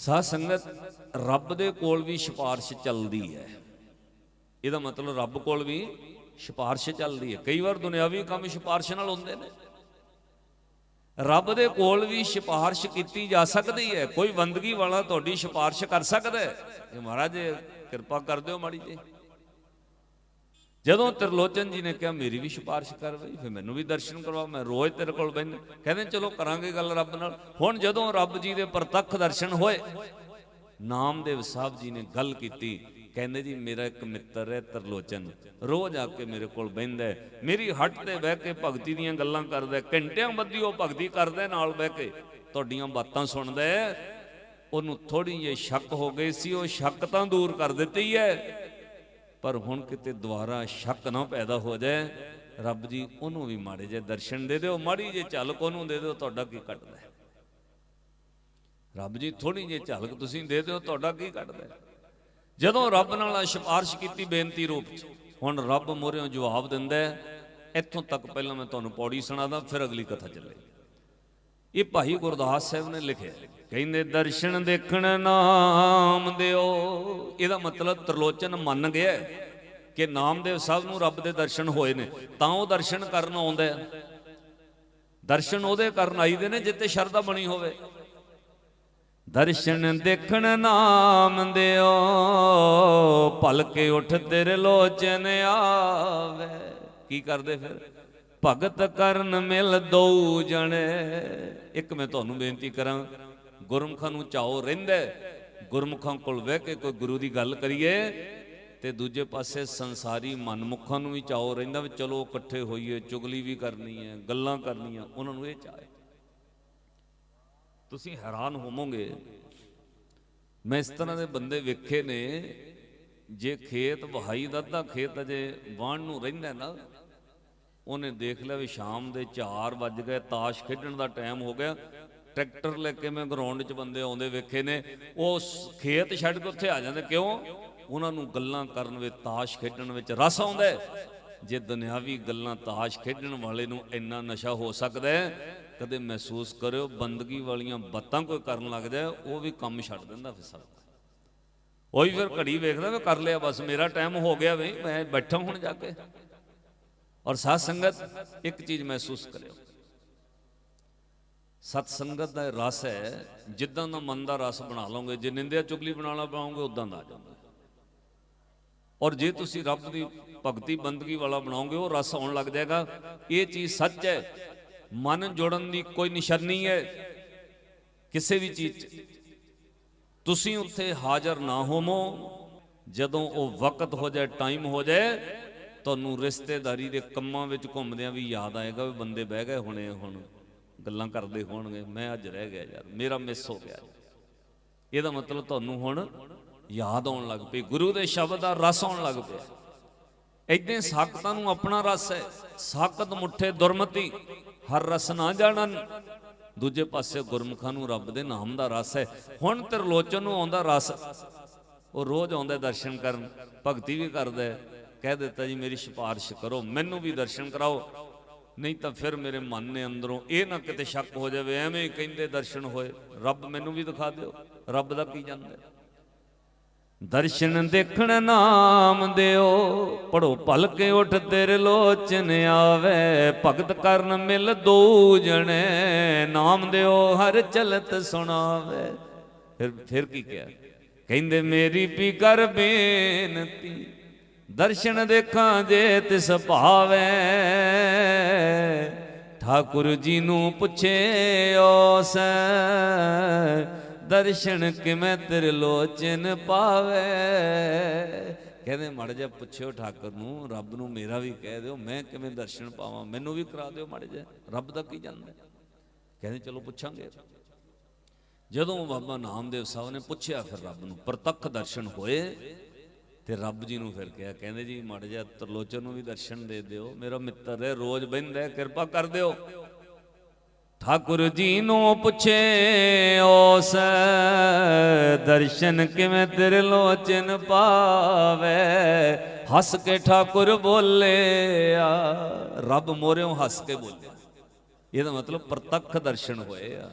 ਸਾਧ ਸੰਗਤ, ਰੱਬ ਦੇ ਕੋਲ ਵੀ ਸਿਫਾਰਿਸ਼ ਚੱਲਦੀ ਹੈ। ਇਹਦਾ ਮਤਲਬ ਰੱਬ ਕੋਲ ਵੀ ਸਿਫਾਰਿਸ਼ ਚੱਲਦੀ ਹੈ। ਕਈ ਵਾਰ ਦੁਨਿਆਵੀ ਕੰਮ ਸਿਫਾਰਿਸ਼ ਨਾਲ ਹੁੰਦੇ ਨੇ। ਰੱਬ ਦੇ ਕੋਲ ਵੀ ਸਿਫਾਰਿਸ਼ ਕੀਤੀ ਜਾ ਸਕਦੀ ਹੈ। ਕੋਈ ਬੰਦਗੀ ਵਾਲਾ ਤੁਹਾਡੀ ਸਿਫਾਰਿਸ਼ ਕਰ ਸਕਦਾ ਹੈ। ਇਹ ਮਹਾਰਾਜ, ਕਿਰਪਾ ਕਰ ਦਿਓ ਮਾੜੀ ਜੀ ਜਦੋਂ ਤਿਰਲੋਚਨ ਜੀ ਨੇ ਕਿਹਾ, ਮੇਰੀ ਵੀ ਸਿਫਾਰਿਸ਼ ਕਰ ਬਈ ਫਿਰ ਮੈਨੂੰ ਵੀ ਦਰਸ਼ਨ ਕਰਵਾ ਮੈਂ ਰੋਜ਼ ਤੇਰੇ ਕੋਲ ਬੈਠ। ਕਹਿੰਦੇ, ਚਲੋ ਕਰਾਂਗੇ ਗੱਲ ਰੱਬ ਨਾਲ। ਹੁਣ ਜਦੋਂ ਰੱਬ ਜੀ ਦੇ ਪ੍ਰਤੱਖ ਦਰਸ਼ਨ ਹੋਏ, ਨਾਮਦੇਵ ਸਾਹਿਬ ਜੀ ਨੇ ਗੱਲ ਕੀਤੀ, ਕਹਿੰਦੇ, ਜੀ, ਮੇਰਾ ਇੱਕ ਮਿੱਤਰ ਹੈ ਤਰਲੋਚਨ, ਰੋਜ਼ ਆ ਕੇ ਮੇਰੇ ਕੋਲ ਬਹਿੰਦਾ ਮੇਰੀ ਹੱਟ ਤੇ ਬਹਿ ਕੇ ਭਗਤੀ ਦੀਆਂ ਗੱਲਾਂ ਕਰਦਾ ਘੰਟਿਆਂ ਬੱਧੀ ਉਹ ਭਗਤੀ ਕਰਦਾ ਨਾਲ ਬਹਿ ਕੇ। ਤੁਹਾਡੀਆਂ ਬਾਤਾਂ ਸੁਣਦਾ ਉਹਨੂੰ ਥੋੜੀ ਜਿਹੀ ਸ਼ੱਕ ਹੋ ਗਈ ਸੀ, ਉਹ ਸ਼ੱਕ ਤਾਂ ਦੂਰ ਕਰ ਦਿੱਤੀ ਹੈ। ਪਰ ਹੁਣ ਕਿਤੇ ਦੁਬਾਰਾ ਸ਼ੱਕ ਨਾ ਪੈਦਾ ਹੋ ਜਾਏ, ਰੱਬ ਜੀ ਉਹਨੂੰ ਵੀ ਮਾੜੇ ਜੇ ਦਰਸ਼ਨ ਦੇ ਦਿਓ, ਮਾੜੀ ਜੇ ਝਲਕ ਉਹਨੂੰ ਦੇ ਦਿਓ, ਤੁਹਾਡਾ ਕੀ ਕੱਟਦਾ ਰੱਬ ਜੀ ਥੋੜੀ ਜਿਹੀ ਝਲਕ ਤੁਸੀਂ ਦੇ ਦਿਓ, ਤੁਹਾਡਾ ਕੀ ਕੱਟਦਾ ਜਦੋਂ ਰੱਬ ਨਾਲ ਸਿਫਾਰਿਸ਼ ਕੀਤੀ ਬੇਨਤੀ ਰੂਪ ਚ, ਹੁਣ ਰੱਬ ਮੋਰਿਓਂ ਜਵਾਬ ਦਿੰਦਾ ਇੱਥੋਂ ਤੱਕ ਪਹਿਲਾਂ ਮੈਂ ਤੁਹਾਨੂੰ ਪੌੜੀ ਸੁਣਾਦਾ, ਫਿਰ ਅਗਲੀ ਕਥਾ ਚੱਲੇ। ਇਹ ਭਾਈ ਗੁਰਦਾਸ ਸਾਹਿਬ ਨੇ ਲਿਖਿਆ ਕਹਿੰਦੇ ਦਰਸ਼ਨ ਦੇਖਣ ਨਾਮ ਦਿਓ। ਇਹਦਾ ਮਤਲਬ ਤਰਲੋਚਨ ਮੰਨ ਗਿਆ ਕਿ ਨਾਮਦੇਵ ਸਾਹਿਬ ਨੂੰ ਰੱਬ ਦੇ ਦਰਸ਼ਨ ਹੋਏ ਨੇ, ਤਾਂ ਉਹ ਦਰਸ਼ਨ ਕਰਨ ਆਉਂਦਾ ਹੈ। ਦਰਸ਼ਨ ਉਹਦੇ ਕਰਨ ਆਈਦੇ ਨੇ ਜਿੱਤੇ ਸ਼ਰਧਾ ਬਣੀ ਹੋਵੇ। ਦਰਸ਼ਨ ਦੇਖਣ ਨਾਮ ਦਿਓ, ਭਲਕੇ ਉੱਠ ਤੇਰੇ ਲੋਚਨ ਆਵੇ। ਕੀ ਕਰਦੇ ਫਿਰ? ਭਗਤ ਕਰਨ ਮਿਲ ਦੋ ਜਣੇ। ਇੱਕ ਮੈਂ ਤੁਹਾਨੂੰ ਬੇਨਤੀ ਕਰਾਂ ਗੁਰਮੁਖਾਂ ਨੂੰ ਚਾਓ ਰਹਿੰਦਾ ਹੈ। ਗੁਰਮੁਖਾਂ ਕੋਲ ਬਹਿ ਕੇ ਕੋਈ ਗੁਰੂ ਦੀ ਗੱਲ ਕਰੀਏ ਤੇ ਦੂਜੇ ਪਾਸੇ ਸੰਸਾਰੀ ਮਨਮੁਖਾਂ ਨੂੰ ਵੀ ਚਾਓ ਰਹਿੰਦਾ ਵੀ ਚਲੋ ਇਕੱਠੇ ਹੋਈਏ, ਚੁਗਲੀ ਵੀ ਕਰਨੀ ਹੈ, ਗੱਲਾਂ ਕਰਨੀਆਂ, ਉਹਨਾਂ ਨੂੰ ਇਹ ਚਾਹੇ ਤੁਸੀਂ ਹੈਰਾਨ ਹੋਵੋਗੇ, ਮੈਂ ਇਸ ਤਰ੍ਹਾਂ ਦੇ ਬੰਦੇ ਵੇਖੇ ਨੇ, ਜੇ ਖੇਤ ਵਹਾਈ ਦਾ ਤਾਂ ਖੇਤ ਅਜੇ ਵਾਣ ਨੂੰ ਰਹਿੰਦਾ ਨਾ, ਉਹਨੇ ਦੇਖ ਲਿਆ ਵੀ ਸ਼ਾਮ ਦੇ 4 ਵੱਜ ਗਏ, ਤਾਸ਼ ਖੇਡਣ ਦਾ ਟਾਈਮ ਹੋ ਗਿਆ ਟਰੈਕਟਰ ਲੈ ਕੇ ਮੈਂ ਗਰਾਊਂਡ 'ਚ ਬੰਦੇ ਆਉਂਦੇ ਵੇਖੇ ਨੇ, ਉਹ ਖੇਤ ਛੱਡ ਕੇ ਉੱਥੇ ਆ ਜਾਂਦੇ। ਕਿਉਂ? ਉਹਨਾਂ ਨੂੰ ਗੱਲਾਂ ਕਰਨ ਵਿੱਚ, ਤਾਸ਼ ਖੇਡਣ ਵਿੱਚ ਰਸ ਆਉਂਦਾ ਜੇ ਦੁਨਿਆਵੀ ਗੱਲਾਂ ਤਾਸ਼ ਖੇਡਣ ਵਾਲੇ ਨੂੰ ਇੰਨਾ ਨਸ਼ਾ ਹੋ ਸਕਦਾ ਹੈ, ਕਦੇ ਮਹਿਸੂਸ ਕਰਿਓ, ਬੰਦਗੀ ਵਾਲੀਆਂ ਬਾਤਾਂ ਕੋਈ ਕਰਨ ਲੱਗ ਜਾਏ, ਉਹ ਵੀ ਕੰਮ ਛੱਡ ਦਿੰਦਾ ਫਿਰ ਸਭ ਉਹ ਵੀ ਫਿਰ ਘੜੀ ਵੇਖਦਾ ਮੈਂ ਕਰ ਲਿਆ, ਬਸ ਮੇਰਾ ਟਾਈਮ ਹੋ ਗਿਆ ਵੀ ਮੈਂ ਬੈਠਾ ਹੁਣ ਜਾ ਕੇ। ਔਰ ਸਾਧ ਸੰਗਤ, ਇੱਕ ਚੀਜ਼ ਮਹਿਸੂਸ ਕਰਿਓ। ਸਤ ਸੰਗਤ ਦਾ ਰਸ ਹੈ, ਜਿੱਦਾਂ ਦਾ ਮਨ ਦਾ ਰਸ ਬਣਾ ਲਓਗੇ, ਜੇ ਨਿੰਦਿਆ ਚੁਗਲੀ ਬਣਾਉਣਾ ਪਾਓਗੇ ਉਦਾਂ ਦਾ ਆ ਜਾਊਗਾ ਔਰ ਜੇ ਤੁਸੀਂ ਰੱਬ ਦੀ ਭਗਤੀ ਬੰਦਗੀ ਵਾਲਾ ਬਣਾਓਗੇ, ਉਹ ਰਸ ਆਉਣ ਲੱਗ ਜਾਏਗਾ। ਇਹ ਚੀਜ਼ ਸੱਚ ਹੈ, ਮਨ ਜੋੜਨ ਦੀ ਕੋਈ ਨਿਸ਼ਾਨੀ ਹੈ, ਕਿਸੇ ਵੀ ਚੀਜ਼ 'ਚ। ਤੁਸੀਂ ਉੱਥੇ ਹਾਜ਼ਰ ਨਾ ਹੋਵੋ, ਜਦੋਂ ਉਹ ਵਕਤ ਹੋ ਜਾਏ, ਟਾਈਮ ਹੋ ਜਾਏ, ਤੁਹਾਨੂੰ ਰਿਸ਼ਤੇਦਾਰੀ ਦੇ ਕੰਮਾਂ ਵਿੱਚ ਘੁੰਮਦਿਆਂ ਵੀ ਯਾਦ ਆਏਗਾ ਵੀ ਬੰਦੇ ਬਹਿ ਗਏ, ਹੋਣੇ ਹੁਣ ਗੱਲਾਂ ਕਰਦੇ ਹੋਣਗੇ, ਮੈਂ ਅੱਜ ਰਹਿ ਗਿਆ ਯਾਰ, ਮੇਰਾ ਮਿਸ ਹੋ ਗਿਆ। ਇਹਦਾ ਮਤਲਬ ਤੁਹਾਨੂੰ ਹੁਣ ਯਾਦ ਆਉਣ ਲੱਗ ਪਈ, ਗੁਰੂ ਦੇ ਸ਼ਬਦ ਦਾ ਰਸ ਆਉਣ ਲੱਗ ਪਿਆ। ਇਦਾਂ ਸਾਖਤਾਂ ਨੂੰ ਆਪਣਾ ਰਸ ਹੈ, ਸਾਖਤ ਮੁੱਠੇ ਦੁਰਮਤੀ, ਹਰ ਰਸ ਨਾ ਜਾਣਨ। ਦੂਜੇ ਪਾਸੇ ਗੁਰਮੁਖਾਂ ਨੂੰ ਰੱਬ ਦੇ ਨਾਮ ਦਾ ਰਸ ਹੈ, ਹੁਣ ਤਰਲੋਚਨ ਨੂੰ ਆਉਂਦਾ ਰਸ। ਉਹ ਰੋਜ਼ ਆਉਂਦਾ ਦਰਸ਼ਨ ਕਰਨ, ਭਗਤੀ ਵੀ ਕਰਦਾ ਕਹਿ ਦਿੱਤਾ ਜੀ, ਮੇਰੀ ਸਿਫਾਰਿਸ਼ ਕਰੋ, ਮੈਨੂੰ ਵੀ ਦਰਸ਼ਨ ਕਰਾਓ। ਨਹੀਂ ਤਾਂ ਫਿਰ ਮੇਰੇ ਮਨ ਨੇ ਅੰਦਰੋਂ ਇਹ ਨਾ ਕਿਤੇ ਸ਼ੱਕ ਹੋ ਜਾਵੇ, ਐਵੇਂ ਕਹਿੰਦੇ ਦਰਸ਼ਨ ਹੋਏ। ਰੱਬ ਮੈਨੂੰ ਵੀ ਦਿਖਾ ਦਿਓ, ਰੱਬ ਦਾ ਕੀ ਜਾਂਦਾ ਦਰਸ਼ਨ ਦੇਖਣ ਨਾਮ ਦਿਓ, ਪੜੋ ਭਲਕੇ ਉੱਠ ਤੇਰੇ ਲੋਚਨ ਆਵੇ, ਭਗਤ ਕਰਨ ਮਿਲ ਦੋ ਜਣੇ, ਨਾਮ ਦਿਓ ਹਰ ਚਲਤ ਸੁਣਾਵੇ। ਫਿਰ ਫਿਰ ਕੀ ਕਿਹਾ? ਕਹਿੰਦੇ ਮੇਰੀ ਪੀ ਕਰ ਬੇਨਤੀ। ਦਰਸ਼ਨ ਦੇਖਾਂ ਜੇ ਤਿਸ ਭਾਵੇ ਠਾਕੁਰ ਜੀ ਨੂੰ ਪੁੱਛੇ ਓਸ ਦਰਸ਼ਨ ਕਿਵੇਂ ਤੇਰੇ ਲੋਚਨ ਪਾਵੇ? ਕਹਿੰਦੇ, ਮੜ ਜਾ ਪੁੱਛਿਓ ਠਾਕੁਰ ਨੂੰ, ਰੱਬ ਨੂੰ ਮੇਰਾ ਵੀ ਕਹਿ ਦਿਓ, ਮੈਂ ਕਿਵੇਂ ਦਰਸ਼ਨ ਪਾਵਾਂ? ਮੈਨੂੰ ਵੀ ਕਰਾ ਦਿਓ ਮੜ ਜਾ ਰੱਬ ਦਾ ਕੀ ਜਾਣਦਾ ਕਹਿੰਦੇ, ਚਲੋ ਪੁੱਛਾਂਗੇ। ਜਦੋਂ ਬਾਬਾ ਨਾਮਦੇਵ ਸਾਹਿਬ ਨੇ ਪੁੱਛਿਆ, ਫਿਰ ਰੱਬ ਨੂੰ ਪ੍ਰਤੱਖ ਦਰਸ਼ਨ ਹੋਏ। ਤੇ ਰੱਬ ਜੀ ਨੂੰ ਫਿਰ ਕਿਹਾ, ਕਹਿੰਦੇ ਜੀ, ਮੜ ਜਾ ਤਰਲੋਚਨ ਨੂੰ ਵੀ ਦਰਸ਼ਨ ਦੇ ਦਿਓ। ਮੇਰਾ ਮਿੱਤਰ ਹੈ, ਰੋਜ਼ ਬਹਿੰਦਾ ਕਿਰਪਾ ਕਰ ਦਿਓ। ਠਾਕੁਰ ਜੀ ਨੂੰ ਪੁੱਛੇ ਉਸ ਦਰਸ਼ਨ ਕਿਵੇਂ ਤੇਰੇ ਲੋਚਨ ਪਾਵੇ? ਹੱਸ ਕੇ ਠਾਕੁਰ ਬੋਲਿਆ, ਰੱਬ ਮੋਰਿਓਂ ਹੱਸ ਕੇ ਬੋਲਿਆ। ਇਹਦਾ ਮਤਲਬ ਪ੍ਰਤੱਖ ਦਰਸ਼ਨ ਹੋਏ ਆ।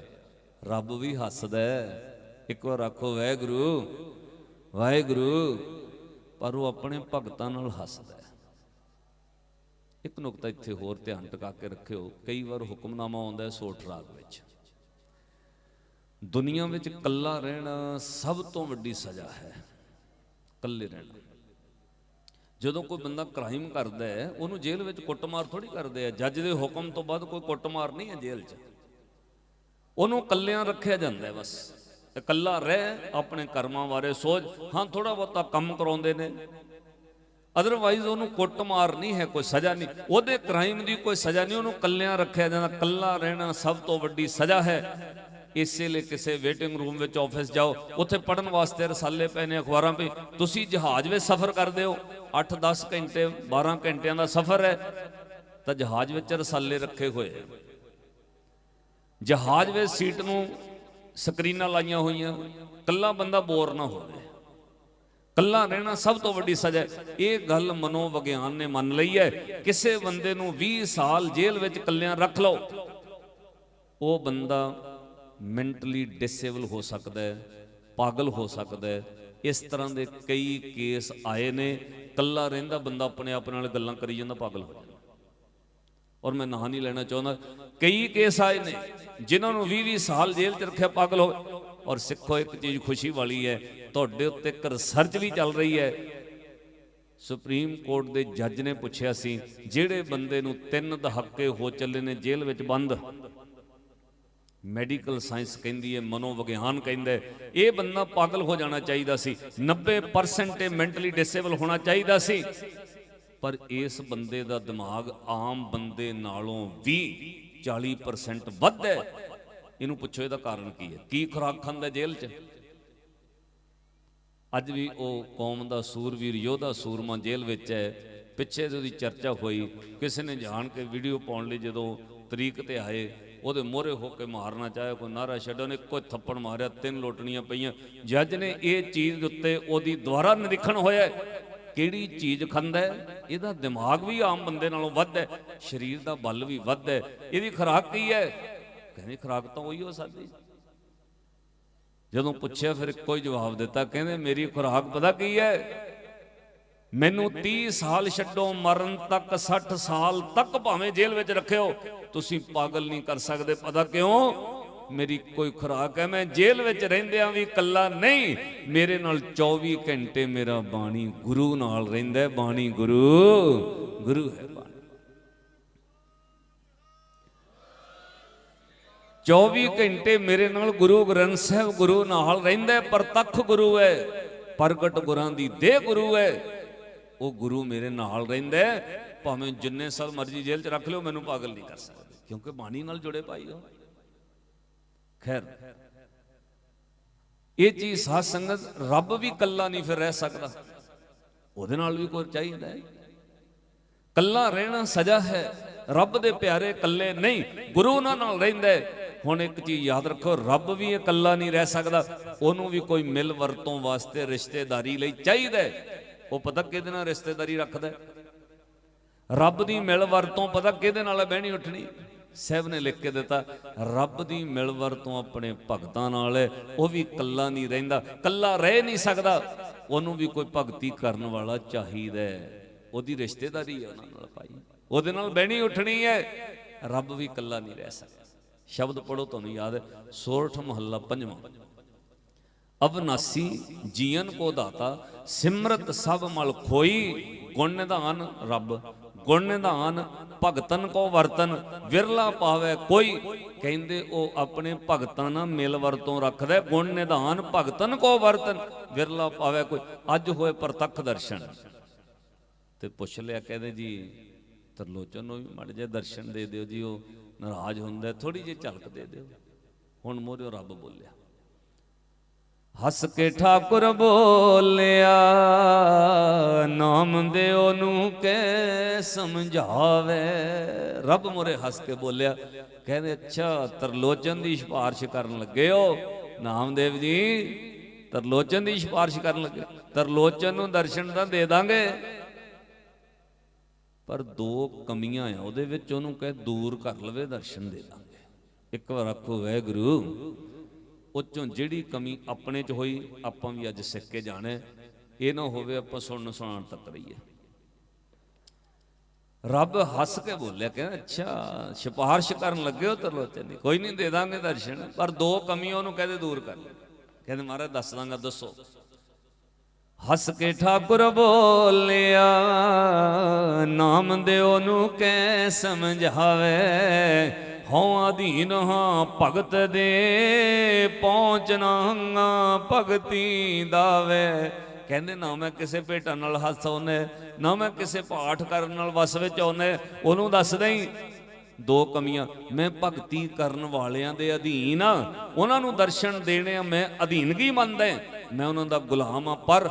ਰੱਬ ਵੀ ਹੱਸਦਾ ਇੱਕ ਵਾਰ ਆਖੋ, ਵਾਹਿਗੁਰੂ ਵਾਹਿਗੁਰੂ ਪਰ ਉਹ ਆਪਣੇ ਭਗਤਾਂ ਨਾਲ ਹੱਸਦਾ ਹੈ। ਇੱਕ ਨੁਕਤਾ ਇੱਥੇ ਹੋਰ ਧਿਆਨ ਟਿਕਾ ਕੇ ਰੱਖਿਓ, ਕਈ ਵਾਰ ਹੁਕਮਨਾਮਾ ਆਉਂਦਾ ਹੈ ਸੋਠ ਰਾਗ ਵਿੱਚ। ਦੁਨੀਆ ਵਿੱਚ ਇਕੱਲਾ ਰਹਿਣਾ ਸਭ ਤੋਂ ਵੱਡੀ ਸਜ਼ਾ ਹੈ। ਇਕੱਲੇ ਰਹਿਣਾ। ਜਦੋਂ ਕੋਈ ਬੰਦਾ ਕ੍ਰਾਈਮ ਕਰਦਾ ਹੈ, ਉਹਨੂੰ ਜੇਲ੍ਹ ਵਿੱਚ ਕੁੱਟਮਾਰ ਥੋੜੀ ਕਰਦੇ ਆ। ਜੱਜ ਦੇ ਹੁਕਮ ਤੋਂ ਬਾਅਦ ਕੋਈ ਕੁੱਟਮਾਰ ਨਹੀਂ ਹੈ ਜੇਲ੍ਹ 'ਚ। ਉਹਨੂੰ ਇਕੱਲਿਆਂ ਰੱਖਿਆ ਜਾਂਦਾ ਬਸ। ਇਕੱਲਾ ਰਹਿ, ਆਪਣੇ ਕਰਮਾਂ ਬਾਰੇ ਸੋਚ। ਹਾਂ ਥੋੜਾ ਬਹੁਤਾ ਕੰਮ ਕਰਾਉਂਦੇ ਨੇ। ਅਦਰਵਾਈਜ਼ ਉਹਨੂੰ ਕੁੱਟਮਾਰ ਨਹੀਂ ਹੈ, ਕੋਈ ਸਜ਼ਾ ਨਹੀਂ। ਉਹਦੇ ਕ੍ਰਾਈਮ ਦੀ ਕੋਈ ਸਜ਼ਾ ਨਹੀਂ, ਉਹਨੂੰ ਇਕੱਲਿਆਂ ਰੱਖਿਆ ਜਾਂਦਾ। ਇਕੱਲਾ ਰਹਿਣਾ ਸਭ ਤੋਂ ਵੱਡੀ ਸਜ਼ਾ ਹੈ। ਇਸੇ ਲਈ ਕਿਸੇ ਵੇਟਿੰਗ ਰੂਮ ਵਿੱਚ ਆਫਿਸ ਜਾਓ। ਉੱਥੇ ਪੜਨ ਵਾਸਤੇ ਰਸਾਲੇ ਪਏ ਨੇ ਅਖਬਾਰਾਂ 'ਤੇ ਤੁਸੀਂ ਜਹਾਜ਼ ਵਿੱਚ ਸਫ਼ਰ ਕਰਦੇ ਹੋ। 8-10 ਘੰਟੇ 12 ਘੰਟਿਆਂ ਦਾ ਸਫ਼ਰ ਹੈ। ਤਾਂ ਜਹਾਜ਼ ਵਿੱਚ ਰਸਾਲੇ ਰੱਖੇ ਹੋਏ ਜਹਾਜ਼ ਵਿੱਚ ਸੀਟ ਨੂੰ ਸਕਰੀਨਾਂ ਲਾਈਆਂ ਹੋਈਆਂ, ਕੱਲਾ ਬੰਦਾ ਬੋਰ ਨਾ ਹੋਵੇ। ਕੱਲਾ ਰਹਿਣਾ ਸਭ ਤੋਂ ਵੱਡੀ ਸਜ਼ਾ ਹੈ। ਇਹ ਗੱਲ ਮਨੋਵਿਗਿਆਨ ਨੇ ਮੰਨ ਲਈ ਹੈ। ਕਿਸੇ ਬੰਦੇ ਨੂੰ 20 ਸਾਲ ਜੇਲ੍ਹ ਵਿੱਚ ਕੱਲਿਆਂ ਰੱਖ ਲਓ। ਉਹ ਬੰਦਾ ਮੈਂਟਲੀ ਡਿਸੇਬਲ ਹੋ ਸਕਦਾ ਹੈ, ਪਾਗਲ ਹੋ ਸਕਦਾ ਹੈ। ਇਸ ਤਰ੍ਹਾਂ ਦੇ ਕਈ ਕੇਸ ਆਏ ਨੇ। ਕੱਲਾ ਰਹਿੰਦਾ ਬੰਦਾ ਆਪਣੇ ਆਪ ਨਾਲ ਗੱਲਾਂ ਕਰੀ ਜਾਂਦਾ, ਪਾਗਲ ਹੋ ਜਾਂਦਾ। ਔਰ ਮੈਂ ਨਾਂ ਨਹੀਂ ਲੈਣਾ ਚਾਹੁੰਦਾ। ਕਈ ਕੇਸ ਆਏ ਨੇ ਜਿਨ੍ਹਾਂ ਨੂੰ 20 20 ਸਾਲ ਜੇਲ੍ਹ 'ਚ ਰੱਖਿਆ ਪਾਗਲ ਹੋ ਔਰ ਸਿੱਖੋ, ਇੱਕ ਚੀਜ਼ ਖੁਸ਼ੀ ਵਾਲੀ ਹੈ, ਤੁਹਾਡੇ ਉੱਤੇ ਇੱਕ ਰਿਸਰਚ ਵੀ ਚੱਲ ਰਹੀ ਹੈ। ਸੁਪਰੀਮ ਕੋਰਟ ਦੇ ਜੱਜ ਨੇ ਪੁੱਛਿਆ ਸੀ, ਜਿਹੜੇ ਬੰਦੇ ਨੂੰ ਤਿੰਨ ਦਹਾਕੇ ਹੋ ਚੱਲੇ ਨੇ ਜੇਲ੍ਹ ਵਿੱਚ ਬੰਦ ਮੈਡੀਕਲ ਸਾਇੰਸ ਕਹਿੰਦੀ ਹੈ, ਮਨੋਵਿਗਿਆਨ ਕਹਿੰਦਾ ਇਹ ਬੰਦਾ ਪਾਗਲ ਹੋ ਜਾਣਾ ਚਾਹੀਦਾ ਸੀ। 90% ਇਹ ਮੈਂਟਲੀ ਡਿਸੇਬਲ ਹੋਣਾ ਚਾਹੀਦਾ ਸੀ। ਪਰ ਇਸ ਬੰਦੇ ਦਾ ਦਿਮਾਗ ਆਮ ਬੰਦੇ ਨਾਲੋਂ ਵੀ 40% ਵੱਧ ਹੈ। ਇਹਨੂੰ ਪੁੱਛੋ ਇਹਦਾ ਕਾਰਨ ਕੀ ਹੈ। ਕੀ ਖੁਰਾਕ ਖਾਂਦਾ ਜੇਲ੍ਹ 'ਚ? ਅੱਜ ਵੀ ਉਹ ਕੌਮ ਦਾ ਸੂਰਵੀਰ, ਯੋਧਾ ਸੂਰਮਾ ਜੇਲ੍ਹ ਵਿੱਚ ਹੈ। ਪਿੱਛੇ ਉਹਦੀ ਚਰਚਾ ਹੋਈ, ਕਿਸੇ ਨੇ ਜਾਣ ਕੇ ਵੀਡੀਓ ਪਾਉਣ ਲਈ ਜਦੋਂ ਤਰੀਕ ਤੇ ਆਏ, ਉਹਦੇ ਮੋਹਰੇ ਹੋ ਕੇ ਮਾਰਨਾ ਚਾਹਿਆ, ਕੋਈ ਨਾਰਾ ਛੱਡੋ ਨੇ ਕੋਈ ਥੱਪੜ ਮਾਰਿਆ, ਤਿੰਨ ਲੋਟਣੀਆਂ ਪਈਆਂ। ਜੱਜ ਨੇ ਇਹ ਚੀਜ਼ ਉੱਤੇ ਉਹਦੀ ਦੁਆਰਾ ਨਿਰੀਖਣ ਹੋਇਆ ਕਿਹੜੀ ਚੀਜ਼ ਖਾਂਦਾ ਹੈ? ਇਹਦਾ ਦਿਮਾਗ ਵੀ ਆਮ ਬੰਦੇ ਨਾਲੋਂ ਵੱਧ ਹੈ, ਸਰੀਰ ਦਾ ਬਲ ਵੀ ਵੱਧ ਹੈ। ਇਹਦੀ ਖੁਰਾਕ ਕੀ ਹੈ? ਕਹਿੰਦੇ ਖੁਰਾਕ ਤਾਂ ਉਹੀ ਹੋ ਸਕਦੀ ਜਦੋਂ ਪੁੱਛਿਆ ਫਿਰ ਇੱਕੋ ਹੀ ਜਵਾਬ ਦਿੱਤਾ, ਕਹਿੰਦੇ ਮੇਰੀ ਖੁਰਾਕ ਪਤਾ ਕੀ ਹੈ? ਮੈਨੂੰ 30 ਸਾਲ ਛੱਡੋ, ਮਰਨ ਤੱਕ 60 ਸਾਲ ਤੱਕ ਭਾਵੇਂ ਜੇਲ੍ਹ ਵਿੱਚ ਰੱਖਿਓ। ਤੁਸੀਂ ਪਾਗਲ ਨਹੀਂ ਕਰ ਸਕਦੇ, ਪਤਾ ਕਿਉਂ? ਮੇਰੀ ਕੋਈ ਖੁਰਾਕ ਹੈ? ਮੈਂ ਜੇਲ੍ਹ ਵਿੱਚ ਰਹਿੰਦਿਆਂ ਵੀ ਇਕੱਲਾ ਨਹੀਂ। ਮੇਰੇ ਨਾਲ 24 ਘੰਟੇ ਮੇਰਾ ਬਾਣੀ ਗੁਰੂ ਨਾਲ ਰਹਿੰਦਾ ਹੈ। ਬਾਣੀ ਗੁਰੂ ਗੁਰੂ ਹੈ ਬਾਣੀ। 24 ਘੰਟੇ ਮੇਰੇ ਨਾਲ ਗੁਰੂ ਗ੍ਰੰਥ ਸਾਹਿਬ ਗੁਰੂ ਨਾਲ ਰਹਿੰਦਾ ਪ੍ਰਤੱਖ ਗੁਰੂ ਹੈ। ਪ੍ਰਗਟ ਗੁਰਾਂ ਦੀ ਦੇਹ ਗੁਰੂ ਹੈ। ਉਹ ਗੁਰੂ ਮੇਰੇ ਨਾਲ ਰਹਿੰਦਾ ਭਾਵੇਂ ਜਿੰਨੇ ਸਾਲ ਮਰਜ਼ੀ ਜੇਲ੍ਹ 'ਚ ਰੱਖ ਲਿਓ, ਮੈਨੂੰ ਪਾਗਲ ਨਹੀਂ ਕਰ ਸਕਦੇ। ਕਿਉਂਕਿ ਬਾਣੀ ਨਾਲ ਜੁੜੇ ਭਾਈ ਹੋ। ਖੈਰ। ਇਹ ਚੀਜ਼ ਸਾਧ ਸੰਗਤ ਰੱਬ ਵੀ ਕੱਲਾ ਨਹੀਂ ਫਿਰ ਰਹਿ ਸਕਦਾ। ਉਹਦੇ ਨਾਲ ਵੀ ਕੋਈ ਚਾਹੀਦਾ ਹੈ। ਕੱਲਾ ਰਹਿਣਾ ਸਜ਼ਾ ਹੈ। ਰੱਬ ਦੇ ਪਿਆਰੇ ਕੱਲੇ ਨਹੀਂ, ਗੁਰੂ ਉਹਨਾਂ ਨਾਲ ਰਹਿੰਦਾ ਹੁਣ ਇੱਕ ਚੀਜ਼ ਯਾਦ ਰੱਖੋ, ਰੱਬ ਵੀ ਇਕੱਲਾ ਨਹੀਂ ਰਹਿ ਸਕਦਾ। ਉਹਨੂੰ ਵੀ ਕੋਈ ਮਿਲ ਵਰਤੋਂ ਵਾਸਤੇ ਰਿਸ਼ਤੇਦਾਰੀ ਲਈ ਚਾਹੀਦਾ ਉਹ ਪਤਾ ਕਿਹਦੇ ਨਾਲ ਰਿਸ਼ਤੇਦਾਰੀ ਰੱਖਦਾ ਰੱਬ ਦੀ ਮਿਲ ਵਰਤੋਂ ਪਤਾ ਕਿਹਦੇ ਨਾਲ ਬਹਿਣੀ ਉੱਠਣੀ। ਸਾਹਿਬ ਨੇ ਲਿਖ ਕੇ ਦਿੱਤਾ, ਰੱਬ ਦੀ ਮਿਲਵਰ ਤੋਂ ਆਪਣੇ ਭਗਤਾਂ ਨਾਲ ਹੈ, ਉਹ ਵੀ ਇਕੱਲਾ ਨਹੀਂ ਰਹਿੰਦਾ, ਇਕੱਲਾ ਰਹਿ ਨਹੀਂ ਸਕਦਾ, ਉਹਨੂੰ ਵੀ ਕੋਈ ਭਗਤੀ ਕਰਨ ਵਾਲਾ ਚਾਹੀਦਾ ਹੈ। ਉਹਦੀ ਰਿਸ਼ਤੇਦਾਰੀ ਹੈ ਉਹਨਾਂ ਨਾਲ ਭਾਈ, ਉਹਦੇ ਨਾਲ ਬਹਿਣੀ ਉੱਠਣੀ ਹੈ, ਰੱਬ ਵੀ ਇਕੱਲਾ ਨਹੀਂ ਰਹਿ ਸਕਦਾ। ਸ਼ਬਦ ਪੜੋ ਤੁਹਾਨੂੰ ਯਾਦ ਹੈ, ਸੋਰਠ ਮਹੱਲਾ ਪੰਜਵਾਂ। ਅਵਨਾਸੀ ਜੀਵਨ ਕੋ ਦਾਤਾ, ਸਿਮਰਤ ਸਭ ਮਲ ਖੋਈ, ਗੁਣ ਨਿਧਾਨ ਰੱਬ, ਗੁਣ ਨਿਧਾਨ ਭਗਤਨ ਕੋ ਵਰਤਨ, ਵਿਰਲਾ ਪਾਵੇ ਕੋਈ। ਕਹਿੰਦੇ ਉਹ ਆਪਣੇ ਭਗਤਾਂ ਨਾਲ ਮਿਲ ਵਰਤੋਂ ਰੱਖਦਾ, ਗੁਣ ਨਿਧਾਨ ਭਗਤਨ ਕੋ ਵਰਤਨ, ਵਿਰਲਾ ਪਾਵੇ ਕੋਈ। ਅੱਜ ਹੋਏ ਪ੍ਰਤੱਖ ਦਰਸ਼ਨ। ਤੇ ਪੁੱਛ ਲਿਆ ਕਹਿੰਦੇ ਜੀ, ਤਰਲੋਚਨ ਨੂੰ ਵੀ ਮੜ ਜੇ ਦਰਸ਼ਨ ਦੇ ਦਿਓ ਜੀ, ਉਹ ਨਾਰਾਜ਼ ਹੁੰਦਾ ਥੋੜੀ ਜਿਹੀ ਝਲਕ ਦੇ ਦਿਓ। ਹੁਣ ਮੋਰੇ ਰੱਬ ਬੋਲਿਆ। ਹੱਸ ਕੇ ਠਾਕੁਰ ਬੋਲਿਆ, ਨਾਮ ਦੇ ਉਹਨੂੰ ਕੇ ਸਮਝਾਵੇ? ਰੱਬ ਮੋਰੇ ਹੱਸ ਕੇ ਬੋਲਿਆ, ਕਹਿੰਦੇ, ਅੱਛਾ, ਤਰਲੋਚਨ ਦੀ ਸਿਫਾਰਿਸ਼ ਕਰਨ ਲੱਗੇ ਹੋ। ਨਾਮਦੇਵ ਜੀ, ਤਰਲੋਚਨ ਦੀ ਸਿਫਾਰਿਸ਼ ਕਰਨ ਲੱਗੇ। ਤਰਲੋਚਨ ਨੂੰ ਦਰਸ਼ਨ ਤਾਂ ਦੇ ਦਾਂਗੇ। ਪਰ ਦੋ ਕਮੀਆਂ ਆ, ਉਹਦੇ ਵਿੱਚ ਉਹਨੂੰ ਕਹੇ, ਦੂਰ ਕਰ ਲਵੇ, ਦਰਸ਼ਨ ਦੇ ਦਾਂਗੇ। ਇੱਕ ਵਾਰ ਆਖੋ ਗੁਰੂ ਉਹ ਚੋਂ ਜਿਹੜੀ ਕਮੀ ਆਪਣੇ 'ਚ ਹੋਈ, ਆਪਾਂ ਵੀ ਅੱਜ ਸਿੱਖ ਕੇ ਜਾਣਾ ਇਹ ਨਾ ਹੋਵੇ ਆਪਾਂ ਸੁਣਨ ਸੁਣਾਉਣ ਤੱਕ ਰਹੀਏ। ਰੱਬ ਹੱਸ ਕੇ ਬੋਲਿਆ, ਕਹਿੰਦਾ, ਅੱਛਾ, ਸਿਫਾਰਿਸ਼ ਕਰਨ ਲੱਗੇ ਹੋ ਤਰਲੋਚਨ ਦੀ ਕੋਈ ਨਹੀਂ, ਦੇ ਦਾਂਗੇ ਦਰਸ਼ਨ, ਪਰ ਦੋ ਕਮੀਆਂ ਉਹਨੂੰ ਕਹਦੇ ਦੂਰ ਕਰ। ਕਹਿੰਦੇ, ਮਹਾਰਾਜ, ਦੱਸ ਦਾਂਗਾ, ਦੱਸੋ। ਹੱਸ ਕੇ ਠਾਕੁਰ ਬੋਲਿਆ, ਨਾਮ ਦੇ ਉਹਨੂੰ ਕੈ ਸਮਝਾਵੇ। ਹਉ ਅਧੀਨ ਹਾਂ ਭਗਤ ਦੇ, ਪਹੁੰਚਣਾ ਭਗਤੀ ਦਾਵੇ ਕਹਿੰਦੇ, ਨਾ ਮੈਂ ਕਿਸੇ ਭੇਟਾਂ ਨਾਲ ਹੱਸ ਆਉਨੇ ਨਾ ਮੈਂ ਕਿਸੇ ਪਾਠ ਕਰਨ ਨਾਲ ਵਸ ਵਿੱਚ ਆਉਨੇ ਉਹਨੂੰ ਦੱਸ ਦੇਈ ਦੋ ਕਮੀਆਂ, ਮੈਂ ਭਗਤੀ ਕਰਨ ਵਾਲਿਆਂ ਦੇ ਅਧੀਨ ਆ। ਉਹਨਾਂ ਨੂੰ ਦਰਸ਼ਨ ਦੇਣੇ ਆ, ਮੈਂ ਅਧੀਨਗੀ ਮੰਨਦਾ ਮੈਂ ਉਹਨਾਂ ਦਾ ਗੁਲਾਮ ਆ, ਪਰ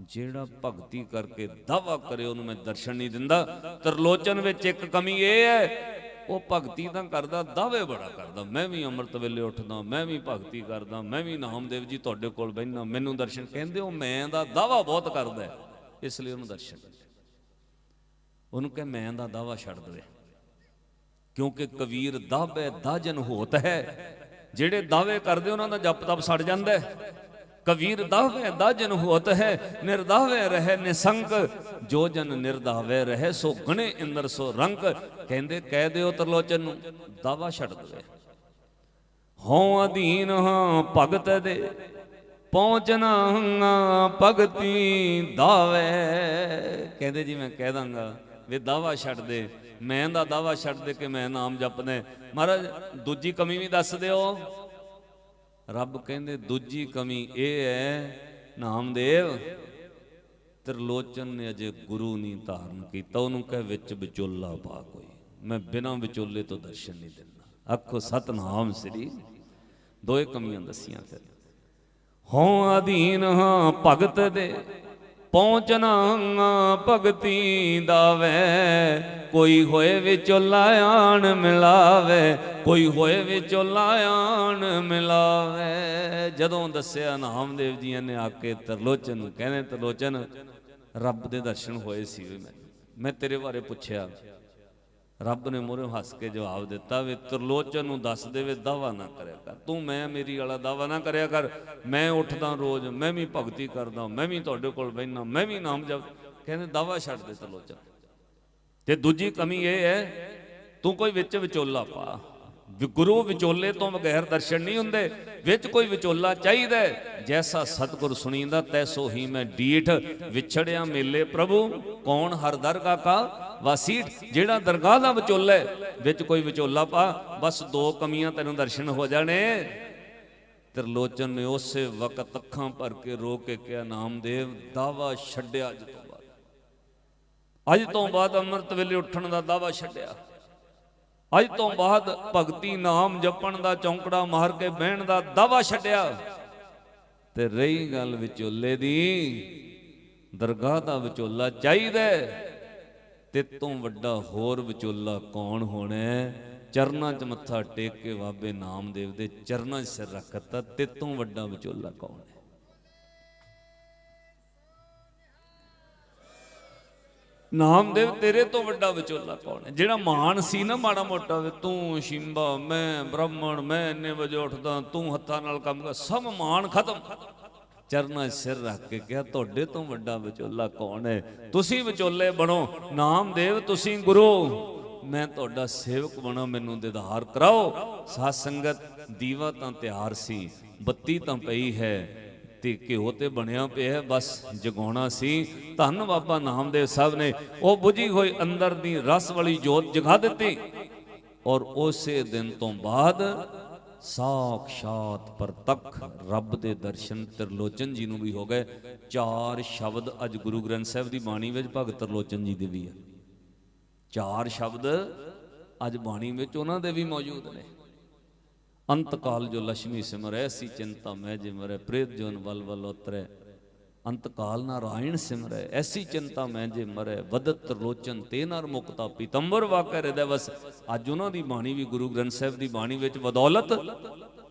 ਜਿਹੜਾ ਭਗਤੀ ਕਰਕੇ ਦਾਵਾ ਕਰੇ, ਉਹਨੂੰ ਮੈਂ ਦਰਸ਼ਨ ਨਹੀਂ ਦਿੰਦਾ। ਤਰਲੋਚਨ ਵਿੱਚ ਇੱਕ ਕਮੀ ਇਹ ਹੈ ਉਹ ਭਗਤੀ ਤਾਂ ਕਰਦਾ, ਦਾਅਵੇ ਬੜਾ ਕਰਦਾ। ਮੈਂ ਵੀ ਅੰਮ੍ਰਿਤ ਵੇਲੇ ਉੱਠਦਾ, ਮੈਂ ਵੀ ਭਗਤੀ ਕਰਦਾ, ਮੈਂ ਵੀ ਨਾਮਦੇਵ ਜੀ ਤੁਹਾਡੇ ਕੋਲ ਬੈਠਣਾ ਮੈਨੂੰ ਦਰਸ਼ਨ ਕਹਿੰਦੇ ਉਹ ਮੈਂ ਦਾ ਦਾਵਾ ਬਹੁਤ ਕਰਦਾ ਇਸ ਲਈ ਉਹਨੂੰ ਦਰਸ਼ਨ ਉਹਨੂੰ ਕਹੇ, ਮੈਂ ਦਾ ਦਾਵਾ ਛੱਡ ਦੇਵੇ। ਕਿਉਂਕਿ ਕਬੀਰ ਦਾਵੇ ਦਾਜਨ ਹੋਤ ਹੈ। ਜਿਹੜੇ ਦਾਅਵੇ ਕਰਦੇ, ਉਹਨਾਂ ਦਾ ਜਪ ਤਪ ਸੜ ਜਾਂਦਾ ਹੈ। ਕਬੀਰ ਦਾਵੇ ਦਾਜਨ ਹੋਤ ਹੈ ਨਿਰਦਾਵੇ ਰਹੇ ਨਿਸੰਗ ਜੋ ਜਨ ਨਿਰਦਾਵੇ ਰਹੇ ਸੋ ਗਣੇ ਇੰਦਰ ਸੋ ਰੰਗ। ਕਹਿੰਦੇ, ਕਹਿ ਦਿਓ ਤਰਲੋਚਨ ਨੂੰ, ਦਾਵਾ ਛੱਡ ਦੇਵੇ। ਹਉ ਅਧੀਨ ਹਾਂ ਭਗਤ ਦੇ ਪਹੁੰਚਣਾ ਭਗਤੀ ਦਾਵੇ। ਕਹਿੰਦੇ ਜੀ, ਮੈਂ ਕਹਿ ਦਾਂਗਾ ਵੀ ਦਾਵਾ ਛੱਡ ਦੇ। ਮੈਂ ਦਾ ਦਾਵਾ ਛੱਡ ਦੇ ਕਿ ਮੈਂ ਨਾਮ ਜਪਨੇ। ਮਹਾਰਾਜ, ਦੂਜੀ ਕਮੀ ਵੀ ਦੱਸ ਦਿਓ। ਰੱਬ ਕਹਿੰਦੇ, ਦੂਜੀ ਕਮੀ ਇਹ ਹੈ, ਨਾਮਦੇਵ ਤ੍ਰਿਲੋਚਨ ਨੇ ਅਜੇ ਗੁਰੂ ਨਹੀਂ ਧਾਰਨ ਕੀਤਾ। ਉਹਨੂੰ ਕਹੇ, ਵਿੱਚ ਵਿਚੋਲਾ ਪਾ ਕੋਈ। ਮੈਂ ਬਿਨਾਂ ਵਿਚੋਲੇ ਤੋਂ ਦਰਸ਼ਨ ਨਹੀਂ ਦਿੰਦਾ। ਆਖੋ, ਸਤਨਾਮ ਸ੍ਰੀ ਦੋਏ ਕਮੀਆਂ ਦੱਸੀਆਂ ਫਿਰ। ਹਉ ਅਧੀਨ ਹਾਂ ਭਗਤ ਦੇ ਪਹੁੰਚਣਾ ਭਗਤੀ ਦਾਵੇ। ਕੋਈ ਹੋਏ ਵਿਚੋਲਾ ਆਣ ਮਿਲਾਵੇ, ਕੋਈ ਹੋਏ ਵਿਚੋਲਾ ਆਣ ਮਿਲਾਵੇ। ਜਦੋਂ ਦੱਸਿਆ ਨਾਮਦੇਵ ਜੀਆਂ ਨੇ ਆ ਕੇ ਤਰਲੋਚਨ ਨੂੰ, ਕਹਿੰਦੇ ਤਰਲੋਚਨ ਰੱਬ ਦੇ ਦਰਸ਼ਨ ਹੋਏ ਸੀ ਵੀ ਮੈਨੂੰ ਮੈਂ ਤੇਰੇ ਬਾਰੇ ਪੁੱਛਿਆ। ਰੱਬ ਨੇ ਮੂਹਰੇ ਹੱਸ ਕੇ ਜਵਾਬ ਦਿੱਤਾ ਵੀ ਤਰਲੋਚਨ ਨੂੰ ਦੱਸ ਦੇਵੇ ਦਾਵਾ ਨਾ ਕਰਿਆ ਕਰ। ਤੂੰ ਮੈਂ ਮੇਰੀ ਵਾਲਾ ਦਾਵਾ ਨਾ ਕਰਿਆ ਕਰ। ਮੈਂ ਉੱਠਦਾ ਰੋਜ਼, ਮੈਂ ਵੀ ਭਗਤੀ ਕਰਦਾ, ਮੈਂ ਵੀ ਤੁਹਾਡੇ ਕੋਲ ਬੈਠਣਾ ਮੈਂ ਵੀ ਨਾਮ ਜਪ। ਕਹਿੰਦੇ ਦਾਵਾ ਛੱਡ ਦੇ ਤਰਲੋਚਨ। ਤੇ ਦੂਜੀ ਕਮੀ ਇਹ ਹੈ, ਤੂੰ ਕੋਈ ਵਿੱਚ ਵਿਚੋਲਾ ਪਾ। ਗੁਰੂ ਵਿਚੋਲੇ ਤੋਂ ਬਗੈਰ ਦਰਸ਼ਨ ਨਹੀਂ ਹੁੰਦੇ ਵਿੱਚ ਕੋਈ ਵਿਚੋਲਾ ਚਾਹੀਦਾ ਜੈਸਾ ਸਤਿਗੁਰ ਸੁਣੀਂਦਾ ਤੈਸੋ ਹੀ ਮੈਂ ਡੀਠ ਵਿਛੜਿਆ ਮੇਲੇ ਪ੍ਰਭੂ। ਕੌਣ ਹਰ ਦਰਗਾਹ ਕਾ ਵਾਸੀਠ? ਜਿਹੜਾ ਦਰਗਾਹ ਦਾ ਵਿਚੋਲਾ ਹੈ, ਵਿੱਚ ਕੋਈ ਵਿਚੋਲਾ ਪਾ ਬਸ ਦੋ ਕਮੀਆਂ ਤੈਨੂੰ ਦਰਸ਼ਨ ਹੋ ਜਾਣੇ। ਤ੍ਰਿਲੋਚਨ ਨੇ ਉਸੇ ਵਕਤ ਅੱਖਾਂ ਭਰ ਕੇ ਰੋ ਕੇ ਕਿਹਾ ਨਾਮਦੇਵ ਦਾਵਾ ਛੱਡਿਆ ਅੱਜ ਤੋਂ ਬਾਅਦ। ਅੱਜ ਤੋਂ ਬਾਅਦ ਅੰਮ੍ਰਿਤ ਵੇਲੇ ਉੱਠਣ ਦਾ ਦਾਵਾ ਛੱਡਿਆ। ਅੱਜ ਤੋਂ ਬਾਅਦ ਭਗਤੀ ਨਾਮ ਜਪਣ ਦਾ ਚੌਂਕੜਾ ਮਾਰ ਕੇ ਬਹਿਣ ਦਾ ਦਾਵਾ ਛੱਡਿਆ। ਤੇ ਰਹੀ ਗੱਲ ਵਿਚੋਲੇ ਦੀ, ਦਰਗਾਹ ਦਾ ਵਿਚੋਲਾ ਚਾਹੀਦਾ ਤੇ ਤੋਂ ਵੱਡਾ ਹੋਰ ਵਿਚੋਲਾ ਕੌਣ ਹੋਣਾ ਚਰਨਾਂ 'ਚ ਮੱਥਾ ਟੇਕ ਕੇ ਬਾਬੇ ਨਾਮਦੇਵ ਦੇ ਚਰਨਾਂ 'ਚ ਸਿਰ ਰੱਖਤਾ ਤੇ ਤੋਂ ਵੱਡਾ ਵਿਚੋਲਾ ਕੌਣ? ਨਾਮਦੇਵ ਤੇਰੇ ਤੋਂ ਵੱਡਾ ਵਿਚੋਲਾ ਕੌਣ ਹੈ? ਜਿਹੜਾ ਮਾਨ ਸੀ ਨਾ ਮਾੜਾ ਮੋਟਾ ਵੀ ਤੂੰ ਸ਼ਿੰਬਾ, ਮੈਂ ਬ੍ਰਾਹਮਣ, ਮੈਂ ਇੰਨੇ ਵਜੇ ਉੱਠਦਾ, ਤੂੰ ਹੱਥਾਂ ਨਾਲ ਕੰਮ ਕਰ, ਸਭ ਮਾਨ ਖਤਮ। ਚਰਨਾਂ ਸਿਰ ਰੱਖ ਕੇ ਕਿਹਾ, ਤੁਹਾਡੇ ਤੋਂ ਵੱਡਾ ਵਿਚੋਲਾ ਕੌਣ ਹੈ? ਤੁਸੀਂ ਵਿਚੋਲੇ ਬਣੋ। ਨਾਮਦੇਵ ਤੁਸੀਂ ਗੁਰੂ। ਮੈਂ ਤੁਹਾਡਾ ਸੇਵਕ ਬਣਾ, ਮੈਨੂੰ ਦਿਦਾਰ ਕਰਾਓ। ਸਾਧ ਸੰਗਤ, ਦੀਵਾ ਤਾਂ ਤਿਆਰ ਸੀ, ਬੱਤੀ ਤਾਂ ਪਈ ਹੈ। ਤੇ ਘਿਓ ਤੇ ਬਣਿਆ ਪਿਆ ਬਸ ਜਗਾਉਣਾ ਸੀ। ਧੰਨ ਬਾਬਾ ਨਾਮਦੇਵ ਸਾਹਿਬ ਨੇ ਉਹ ਬੁਝੀ ਹੋਈ ਅੰਦਰ ਦੀ ਰਸ ਵਾਲੀ ਜੋਤ ਜਗਾ ਦਿੱਤੀ। ਔਰ ਉਸੇ ਦਿਨ ਤੋਂ ਬਾਅਦ ਸਾਖਸ਼ਾਤ ਪ੍ਰਤੱਖ ਰੱਬ ਦੇ ਦਰਸ਼ਨ ਤਰਲੋਚਨ ਜੀ ਨੂੰ ਵੀ ਹੋ ਗਏ। ਚਾਰ ਸ਼ਬਦ ਅੱਜ ਗੁਰੂ ਗ੍ਰੰਥ ਸਾਹਿਬ ਦੀ ਬਾਣੀ ਵਿੱਚ ਭਗਤ ਤਰਲੋਚਨ ਜੀ ਦੇ ਵੀ ਹੈ ਚਾਰ ਸ਼ਬਦ ਅੱਜ ਬਾਣੀ ਵਿੱਚ ਉਹਨਾਂ ਦੇ ਵੀ ਮੌਜੂਦ ਨੇ। ਅੰਤ ਕਾਲ ਜੋ ਲక్ష్ਮੀ ਸਿਮਰੈ, ਸੀ ਚਿੰਤਾ ਮੈਂ ਜੇ ਮਰੈ, ਪ੍ਰੇਤ ਜੋਨ ਵਲ ਵਲ ਉਤਰੈ। ਅੰਤ ਕਾਲ ਨਾਰਾਇਣ ਸਿਮਰੈ, ਐਸੀ ਚਿੰਤਾ ਮੈਂ ਜੇ ਮਰੈ, ਵਦਤ ਰੋਚਨ ਤੇ ਨਰ ਮੁਕਤਾ ਪੀਤੰਬਰ ਵਾਕਰ ਹਿਰਦੈ ਵਸ। ਅੱਜ ਉਹਨਾਂ ਦੀ ਬਾਣੀ ਵੀ ਗੁਰੂ ਗ੍ਰੰਥ ਸਾਹਿਬ ਦੀ ਬਾਣੀ ਵਿੱਚ ਬਦੌਲਤ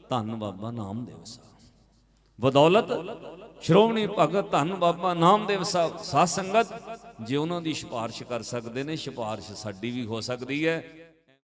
ਧੰਨ ਬਾਬਾ ਨਾਮਦੇਵ ਸਾਹਿਬ। ਬਦੌਲਤ ਸ਼੍ਰੋਮਣੀ ਭਗਤ ਧੰਨ ਬਾਬਾ ਨਾਮਦੇਵ ਸਾਹਿਬ, ਸਾਧ ਸੰਗਤ, ਜੇ ਉਹਨਾਂ ਦੀ ਸਿਫਾਰਿਸ਼ ਕਰ ਸਕਦੇ ਨੇ, ਸਿਫਾਰਿਸ਼ ਸਾਡੀ ਵੀ ਹੋ ਸਕਦੀ ਹੈ।